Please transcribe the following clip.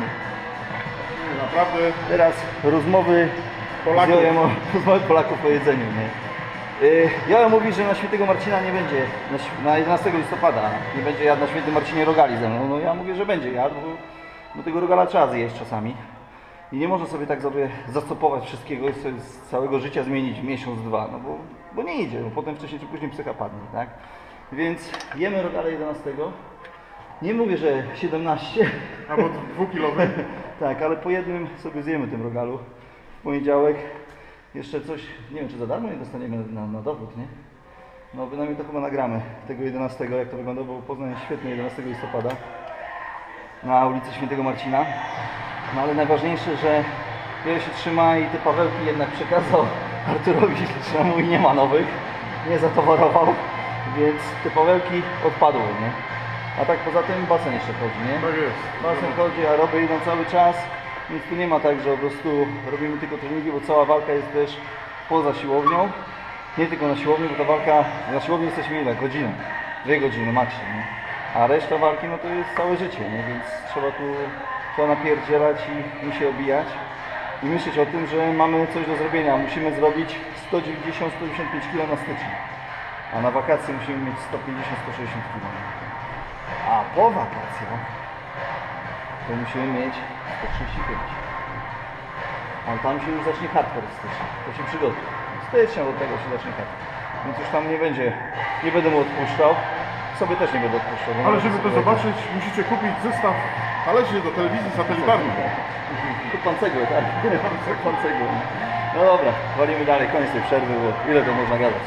Nie, Naprawdę Teraz rozmowy Polaków. o- rozmowy Polaków o jedzeniu, nie? Y, Jojo mówi, że na świętego Marcina nie będzie, na, na 11 listopada nie będzie jadł na świętym Marcinie rogali ze mną. No ja mówię, że będzie jadł, bo, bo tego rogala trzeba zjeść czasami. I nie można sobie tak sobie zastopować wszystkiego i sobie z całego życia zmienić miesiąc, dwa, no bo, bo nie idzie, bo potem wcześniej czy później psycha padnie, tak? Więc jemy rogale 11. Nie mówię, że 17, albo dwukilowy. tak, ale po jednym sobie zjemy tym rogalu. W poniedziałek jeszcze coś, nie wiem czy za darmo nie dostaniemy na, na dowód, nie? No bynajmniej to chyba nagramy tego 11, jak to wygląda, bo Poznań świetny 11 listopada na ulicy Świętego Marcina. No ale najważniejsze, że wiele się trzyma i te Pawełki jednak przekazał Arturowi, że mój nie ma nowych, nie zatowarował, więc te Pawełki odpadły, nie? A tak poza tym basen jeszcze chodzi, nie? Tak jest. Basen chodzi, a robię idą cały czas, więc tu nie ma tak, że po prostu robimy tylko treningi, bo cała walka jest też poza siłownią. Nie tylko na siłowni, bo ta walka, na siłowni jesteśmy ile? Godzinę, dwie godziny maksimum. nie? A reszta walki no to jest całe życie, nie? więc trzeba tu trzeba napierdzielać i, i się obijać. I myśleć o tym, że mamy coś do zrobienia. Musimy zrobić 190-195 kg na styczeń. A na wakacje musimy mieć 150-160 kg. A po wakacjach to musimy mieć 135. Ale tam się już zacznie hardcore w styczniu. To się przygotuj. Stycznia do tego się zacznie hardcore. Więc już tam nie będzie, nie będę mu odpuszczał. Sobie też nie będę odpuszczał. Ale żeby to zobaczyć, musicie kupić zestaw talerzy do telewizji satelitarnej. Kup pan cegłę, tak? Pan cegłę. No dobra, walimy dalej, koniec tej przerwy, bo ile to można gadać.